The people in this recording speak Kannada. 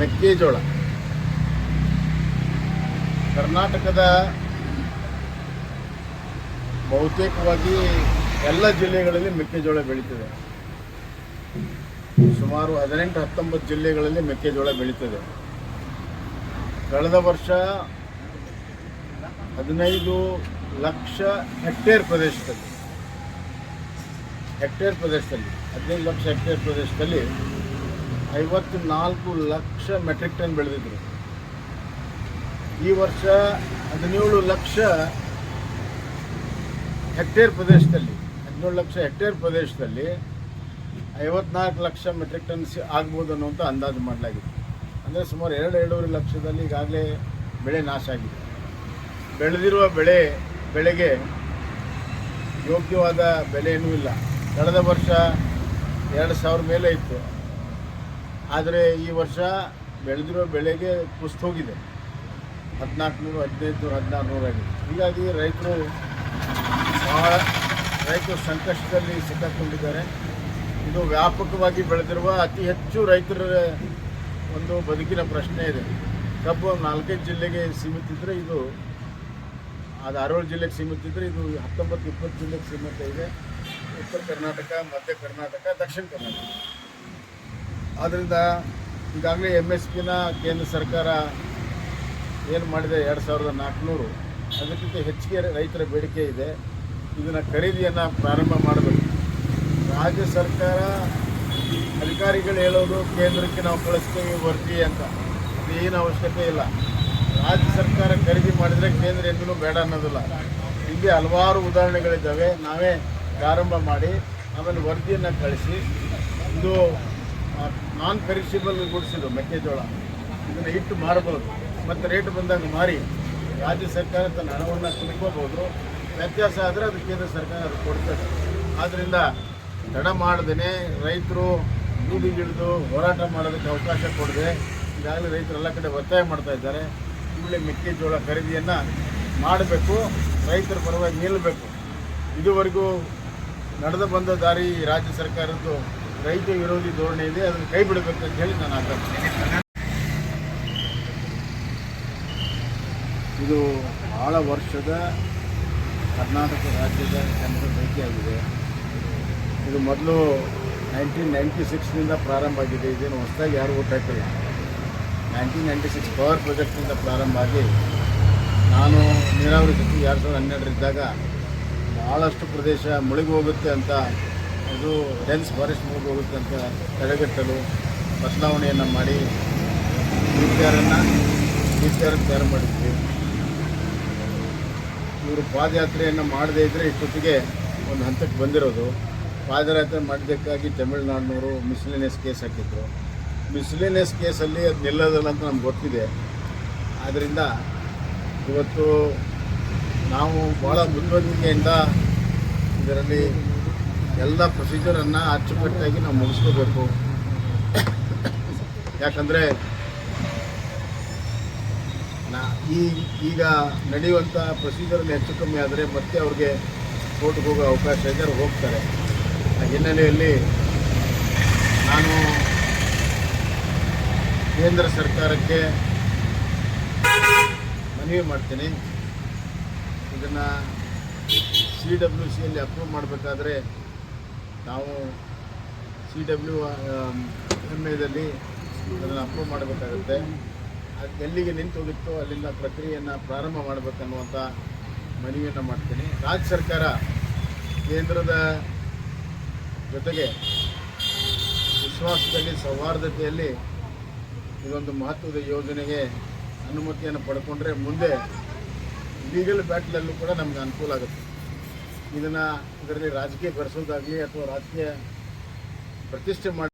ಮೆಕ್ಕೆಜೋಳ. ಕರ್ನಾಟಕದ ಬಹುತೇಕವಾಗಿ ಎಲ್ಲ ಜಿಲ್ಲೆಗಳಲ್ಲಿ ಮೆಕ್ಕೆಜೋಳ ಬೆಳೀತದೆ. ಸುಮಾರು ಹದಿನೆಂಟು, ಹತ್ತೊಂಬತ್ತು ಜಿಲ್ಲೆಗಳಲ್ಲಿ ಮೆಕ್ಕೆಜೋಳ ಬೆಳೀತದೆ. ಕಳೆದ ವರ್ಷ ಹದಿನೈದು ಲಕ್ಷ ಹೆಕ್ಟೇರ್ ಪ್ರದೇಶದಲ್ಲಿ ಹೆಕ್ಟೇರ್ ಪ್ರದೇಶದಲ್ಲಿ, ಹದಿನೈದು ಲಕ್ಷ ಹೆಕ್ಟೇರ್ ಪ್ರದೇಶದಲ್ಲಿ ಐವತ್ತು ನಾಲ್ಕು ಲಕ್ಷ ಮೆಟ್ರಿಕ್ ಟನ್ ಬೆಳೆದಿದ್ರು. ಈ ವರ್ಷ ಹದಿನೇಳು ಲಕ್ಷ ಹೆಕ್ಟೇರ್ ಪ್ರದೇಶದಲ್ಲಿ, ಹದಿನೇಳು ಲಕ್ಷ ಹೆಕ್ಟೇರ್ ಪ್ರದೇಶದಲ್ಲಿ ಐವತ್ನಾಲ್ಕು ಲಕ್ಷ ಮೆಟ್ರಿಕ್ ಟನ್ ಆಗ್ಬೋದು ಅನ್ನುವಂಥ ಅಂದಾಜು ಮಾಡಲಾಗಿದೆ. ಅಂದರೆ ಸುಮಾರು ಎರಡು ಎರಡೂವರೆ ಲಕ್ಷದಲ್ಲಿ ಈಗಾಗಲೇ ಬೆಳೆ ನಾಶ ಆಗಿದೆ. ಬೆಳೆದಿರುವ ಬೆಳೆ, ಬೆಳೆಗೆ ಯೋಗ್ಯವಾದ ಬೆಲೆಯೂ ಇಲ್ಲ. ಕಳೆದ ವರ್ಷ ಎರಡು ಸಾವಿರ ಮೇಲೆ ಇತ್ತು. ಆದರೆ ಈ ವರ್ಷ ಬೆಳೆದಿರೋ ಬೆಳೆಗೆ ಕುಸ್ತೋಗಿದೆ ಹೋಗಿದೆ. ಹದಿನಾಲ್ಕು ನೂರು ಹದಿನೈದು ನೂರು ಹದಿನಾರು ನೂರು ಆಗಿದೆ. ಹೀಗಾಗಿ ರೈತರು ಭಾಳ ರೈತರು ಸಂಕಷ್ಟದಲ್ಲಿ ಸಿಕ್ಕಾಕೊಂಡಿದ್ದಾರೆ. ಇದು ವ್ಯಾಪಕವಾಗಿ ಬೆಳೆದಿರುವ ಅತಿ ಹೆಚ್ಚು ರೈತರ ಒಂದು ಬದುಕಿನ ಪ್ರಶ್ನೆ ಇದೆ. ಕಬ್ಬು ನಾಲ್ಕೈದು ಜಿಲ್ಲೆಗೆ ಸೀಮಿತ ಇದ್ದರೆ ಇದು, ಅದು ಆರೋಳು ಜಿಲ್ಲೆಗೆ ಸೀಮಿತ ಇದ್ದರೆ ಇದು ಹತ್ತೊಂಬತ್ತು, ಇಪ್ಪತ್ತು ಜಿಲ್ಲೆಗೆ ಸೀಮಿತ ಇದೆ. ಉತ್ತರ ಕರ್ನಾಟಕ, ಮಧ್ಯ ಕರ್ನಾಟಕ, ದಕ್ಷಿಣ ಕರ್ನಾಟಕ. ಆದ್ದರಿಂದ ಈಗಾಗಲೇ ಎಂ ಎಸ್ ಪಿನ ಕೇಂದ್ರ ಸರ್ಕಾರ ಏನು ಮಾಡಿದೆ ಎರಡು ಸಾವಿರದ ನಾಲ್ಕುನೂರು, ಅದಕ್ಕಿಂತ ಹೆಚ್ಚಿಗೆ ರೈತರ ಬೇಡಿಕೆ ಇದೆ. ಇದನ್ನು ಖರೀದಿಯನ್ನು ಪ್ರಾರಂಭ ಮಾಡಬೇಕು. ರಾಜ್ಯ ಸರ್ಕಾರ ಅಧಿಕಾರಿಗಳು ಹೇಳೋದು ಕೇಂದ್ರಕ್ಕೆ ನಾವು ಕಳಿಸ್ತೀವಿ ವರದಿ ಅಂತ. ಅದೇನು ಅವಶ್ಯಕತೆ ಇಲ್ಲ. ರಾಜ್ಯ ಸರ್ಕಾರ ಖರೀದಿ ಮಾಡಿದರೆ ಕೇಂದ್ರ ಎಂದೂ ಬೇಡ ಅನ್ನೋದಿಲ್ಲ. ಇಲ್ಲಿ ಹಲವಾರು ಉದಾಹರಣೆಗಳಿದ್ದಾವೆ. ನಾವೇ ಪ್ರಾರಂಭ ಮಾಡಿ ಆಮೇಲೆ ವರದಿಯನ್ನು ಕಳಿಸಿ ಇದು ನಾನ್ ಪೆರಿಷಿಬಲ್ ಗುಡ್ಸ್ ಮೆಕ್ಕೆಜೋಳ ಇದನ್ನು ಇಟ್ಟು ಮಾರಬಹುದು. ಮತ್ತು ರೇಟ್ ಬಂದಾಗ ಮಾರಿ, ರಾಜ್ಯ ಸರ್ಕಾರ ತನ್ನ ಹಣವನ್ನು ತುಂಬಿಕೋಬಹುದು. ವ್ಯತ್ಯಾಸ ಆದರೆ ಅದು ಕೇಂದ್ರ ಸರ್ಕಾರ ಅದು ಕೊಡ್ತದೆ. ಆದ್ದರಿಂದ ತಡ ಮಾಡದೇ ರೈತರು ಬೀದಿಗಿಳಿದು ಹೋರಾಟ ಮಾಡೋದಕ್ಕೆ ಅವಕಾಶ ಕೊಡದೆ, ಈಗಾಗಲೇ ರೈತರು ಎಲ್ಲ ಕಡೆ ಒತ್ತಾಯ ಮಾಡ್ತಾ ಇದ್ದಾರೆ. ಕೂಡಲೇ ಮೆಕ್ಕೆಜೋಳ ಖರೀದಿಯನ್ನು ಮಾಡಬೇಕು, ರೈತರ ಪರವಾಗಿ ನಿಲ್ಲಬೇಕು ಇದುವರೆಗೂ ನಡೆದು ಬಂದ ದಾರಿ ರಾಜ್ಯ ಸರ್ಕಾರದ್ದು. ರೈತ ವಿರೋಧಿ ಧೋರಣೆ ಇದೆ, ಅದನ್ನು ಕೈ ಬಿಡಬೇಕು ಅಂತ ಹೇಳಿ ನಾನು ಆಗ್ರಹಿಸ್ತೀನಿ. ಇದು ಬಹಳ ವರ್ಷದ ಕರ್ನಾಟಕ ರಾಜ್ಯದ ಜನರ ಭೇಟಿಯಾಗಿದೆ ಇದು ಮೊದಲು ನೈನ್ಟೀನ್ ನೈಂಟಿ ಸಿಕ್ಸ್ನಿಂದ ಪ್ರಾರಂಭ ಆಗಿದೆ. ಇದೇನು ಹೊಸದಾಗಿ ಯಾರು ಓಟ್ ಹಾಕಿಲ್ಲ ನೈನ್ಟೀನ್ ನೈಂಟಿ ಸಿಕ್ಸ್ ಪವರ್ ಪ್ರಾಜೆಕ್ಟ್ನಿಂದ ಪ್ರಾರಂಭ ಆಗಿ ನಾನು ನೀರಾವರಿ ಸಚಿವ ಎರಡು ಸಾವಿರದ ಹನ್ನೆರಡರಿದ್ದಾಗ ಭಾಳಷ್ಟು ಪ್ರದೇಶ ಮುಳುಗಿ ಹೋಗುತ್ತೆ ಅಂತ ಅದು ಡೆನ್ಸ್ ಫಾರೆಸ್ಟ್ ಮುಳುಗಿ ಹೋಗುತ್ತೆ ಅಂತ ತಡೆಗಟ್ಟಲು ಬದಲಾವಣೆಯನ್ನು ಮಾಡಿ ಪಿ ಆರ್ ತಯಾರು ಮಾಡಿದ್ವಿ. ಇವರು ಪಾದಯಾತ್ರೆಯನ್ನು ಮಾಡದೇ ಇದ್ದರೆ ಇಷ್ಟೊತ್ತಿಗೆ ಒಂದು ಹಂತಕ್ಕೆ ಬಂದಿರೋದು. ಪಾದಯಾತ್ರೆ ಮಾಡಿದ್ದಕ್ಕಾಗಿ ತಮಿಳುನಾಡಿನವರು ಮಿಸ್ಲಿನಿಯಸ್ ಕೇಸ್ ಹಾಕಿದ್ರು. ಮಿಸ್ಲಿನಿಯಸ್ ಕೇಸಲ್ಲಿ ಅದು ನಿಲ್ಲೋದಲ್ಲ ಅಂತ ನಮ್ಗೆ ಗೊತ್ತಿದೆ. ಆದ್ದರಿಂದ ಇವತ್ತು ನಾವು ಭಾಳ ಮುಂದುವರಿಕೆಯಿಂದ ಇದರಲ್ಲಿ ಎಲ್ಲ ಪ್ರೊಸೀಜರನ್ನು ಅಚ್ಚುಕಟ್ಟಾಗಿ ನಾವು ಮುಗಿಸ್ಕೋಬೇಕು. ಯಾಕಂದರೆ ನಾ ಈ ಈಗ ನಡೆಯುವಂಥ ಪ್ರೊಸೀಜರಲ್ಲಿ ಹೆಚ್ಚು ಕಮ್ಮಿ ಆದರೆ ಮತ್ತೆ ಅವ್ರಿಗೆ ಕೋರ್ಟ್ಗೆ ಹೋಗೋ ಅವಕಾಶ ಇದೆ, ಅವ್ರು ಹೋಗ್ತಾರೆ. ಆ ಹಿನ್ನೆಲೆಯಲ್ಲಿ ನಾನು ಕೇಂದ್ರ ಸರ್ಕಾರಕ್ಕೆ ಮನವಿ ಮಾಡ್ತೀನಿ. ಇದನ್ನು ಸಿ ಡಬ್ಲ್ಯೂ ಸಿಯಲ್ಲಿ ಅಪ್ರೂವ್ ಮಾಡಬೇಕಾದ್ರೆ ನಾವು ಸಿ ಡಬ್ಲ್ಯೂ ಎಂ ಎದಲ್ಲಿ ಅದನ್ನು ಅಪ್ರೂವ್ ಮಾಡಬೇಕಾಗುತ್ತೆ. ಅದು ಎಲ್ಲಿಗೆ ನಿಂತು ಹೋಗಿತ್ತು ಅಲ್ಲಿಂದ ಪ್ರಕ್ರಿಯೆಯನ್ನು ಪ್ರಾರಂಭ ಮಾಡಬೇಕನ್ನುವಂಥ ಮನವಿಯನ್ನು ಮಾಡ್ತೀನಿ. ರಾಜ್ಯ ಸರ್ಕಾರ ಕೇಂದ್ರದ ಜೊತೆಗೆ ವಿಶ್ವಾಸದಲ್ಲಿ ಸೌಹಾರ್ದತೆಯಲ್ಲಿ ಇದೊಂದು ಮಹತ್ವದ ಯೋಜನೆಗೆ ಅನುಮತಿಯನ್ನು ಪಡ್ಕೊಂಡ್ರೆ ಮುಂದೆ ಲೀಗಲ್ ಬ್ಯಾಟ್ಲಲ್ಲೂ ಕೂಡ ನಮಗೆ ಅನುಕೂಲ ಆಗುತ್ತೆ. ಇದನ್ನು ಇದರಲ್ಲಿ ರಾಜಕೀಯ ಬೆರೆಸೋದಾಗಲಿ ಅಥವಾ ರಾಜಕೀಯ ಪ್ರತಿಷ್ಠೆ ಮಾಡಿ